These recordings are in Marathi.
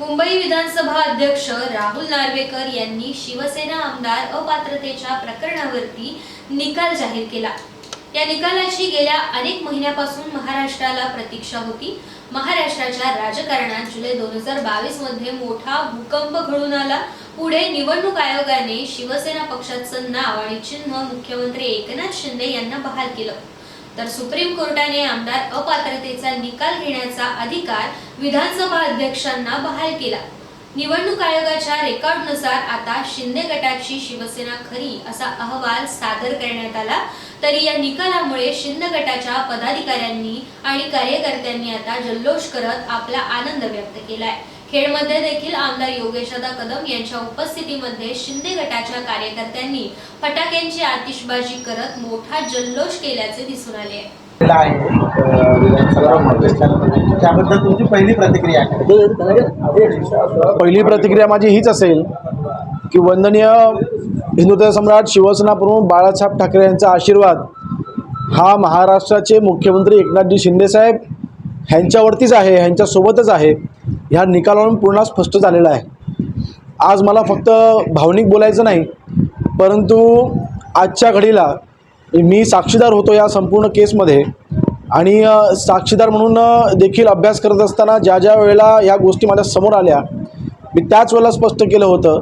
मुंबई विधानसभा अध्यक्ष राहुल नार्वेकर यांनी शिवसेना आमदार अपात्रतेच्या प्रकरणावरती निकाल जाहीर केला. या निकालाची गेल्या अनेक महिन्यापासून महाराष्ट्राला प्रतीक्षा होती. महाराष्ट्राच्या राजकारणात जुलै दोन हजार बावीसमध्ये मोठा भूकंप घडून आला. पुढे निवडणूक आयोगाने शिवसेना पक्षाचं नाव आणि चिन्ह मुख्यमंत्री एकनाथ शिंदे यांना बहाल केलं. तर सुप्रीम कोर्टाने आमदार अपात्रतेचा निकाल घेण्याचा अधिकार विधानसभा अध्यक्षांना बहाल केला. निवडणूक आयोगाच्या रेकॉर्डनुसार आता शिंदे गटाची शिवसेना खरी असा अहवाल सादर करण्यात आला. तरी या निकालामुळे शिंदे गटाच्या पदाधिकाऱ्यांनी आणि कार्यकर्त्यांनी आता जल्लोष करत आपला आनंद व्यक्त केलाय. खेडमध्ये देखील आमदार योगेशदा कदम यांच्या उपस्थितीमध्ये शिंदे गटाच्या कार्यकर्त्यांनी फटाक्यांची आतिषबाजी करत मोठा जल्लोष केल्याचे दिसून आले. त्याबद्दल तुमची पहिली प्रतिक्रिया काय? पहिली प्रतिक्रिया माझी हीच असेल की वंदनीय हिंदुत्व सम्राट शिवसेना प्रमुख बाळासाहेब ठाकरे यांचा आशीर्वाद हा महाराष्ट्राचे मुख्यमंत्री एकनाथजी शिंदेसाहेब ह्यांच्यावरतीच आहे ह्यांच्यासोबतच आहे. ह्या निकालावरून पूर्ण स्पष्ट झालेला आहे. आज मला फक्त भावनिक बोलायचं नाही परंतु आजच्या घडीला मी साक्षीदार होतो या संपूर्ण केसमध्ये आणि साक्षीदार म्हणून देखील अभ्यास करत असताना ज्या ज्या वेळेला या गोष्टी माझ्यासमोर आल्या मी त्याच वेळेला स्पष्ट केलं होतं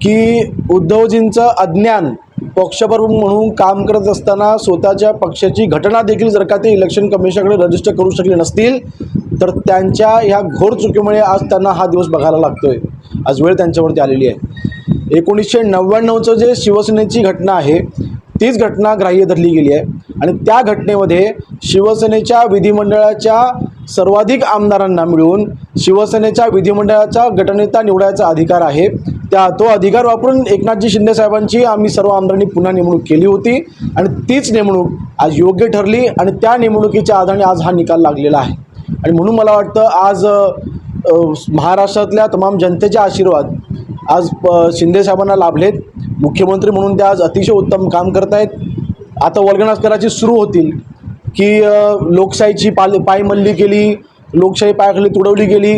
की उद्धवजींचं अज्ञान पक्षप्रमुख म्हणून काम करत असताना स्वतःच्या पक्षाची घटना देखील जर का ते इलेक्शन कमिशनकडे रजिस्टर करू शकले नसतील तर त्यांच्या ह्या घोर चुकीमुळे आज त्यांना हा दिवस बघायला लागतोय. आज वेळ त्यांच्यावरती आलेली आहे. एकोणीसशे नव्याण्णवचं जे शिवसेनेची घटना आहे तीच घटना ग्राह्य धरली गेली आहे. आणि त्या घटनेमध्ये शिवसेनेच्या विधिमंडळाच्या सर्वाधिक आमदारांना मिळून शिवसेनेच्या विधिमंडळाचा गटनेता निवडायचा अधिकार आहे. त्या तो अधिकार वापरून एकनाथजी शिंदे साहेबांची आम्ही सर्व आमदारांनी पुन्हा नेमणूक केली होती आणि तीच नेमणूक आज योग्य ठरली आणि त्या नेमणुकीच्या आधारे आज हा निकाल लागलेला आहे. आणि म्हणून मला वाटतं आज महाराष्ट्रातल्या तमाम जनतेचे आशीर्वाद आज प शिंदे साहेबांना लाभलेत. मुख्यमंत्री म्हणून ते आज अतिशय उत्तम काम करत आहेत. आता वर्गणास्कराची सुरू होतील की लोकशाहीची पाल पायमल्ली केली लोकशाही पायाखाली तुडवली गेली.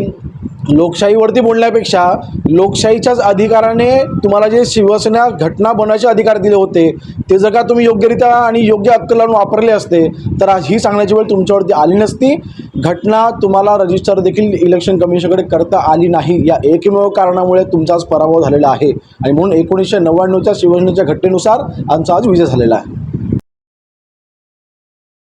लोकशाहीवरती बोलण्यापेक्षा लोकशाहीच्याच अधिकाराने तुम्हाला जे शिवसेना घटना बनवायचे अधिकार दिले होते ते जर का तुम्ही योग्यरित्या आणि योग्य हक्क लावून वापरले असते तर आज ही सांगण्याची वेळ तुमच्यावरती आली नसती. घटना तुम्हाला रजिस्टर देखील इलेक्शन कमिशनकडे करता आली नाही. या एकमेव कारणामुळे तुमचा आज पराभव झालेला आहे. आणि म्हणून एकोणीसशे नव्याण्णवच्या शिवसेनेच्या घटनेनुसार आमचा आज विजय झालेला आहे.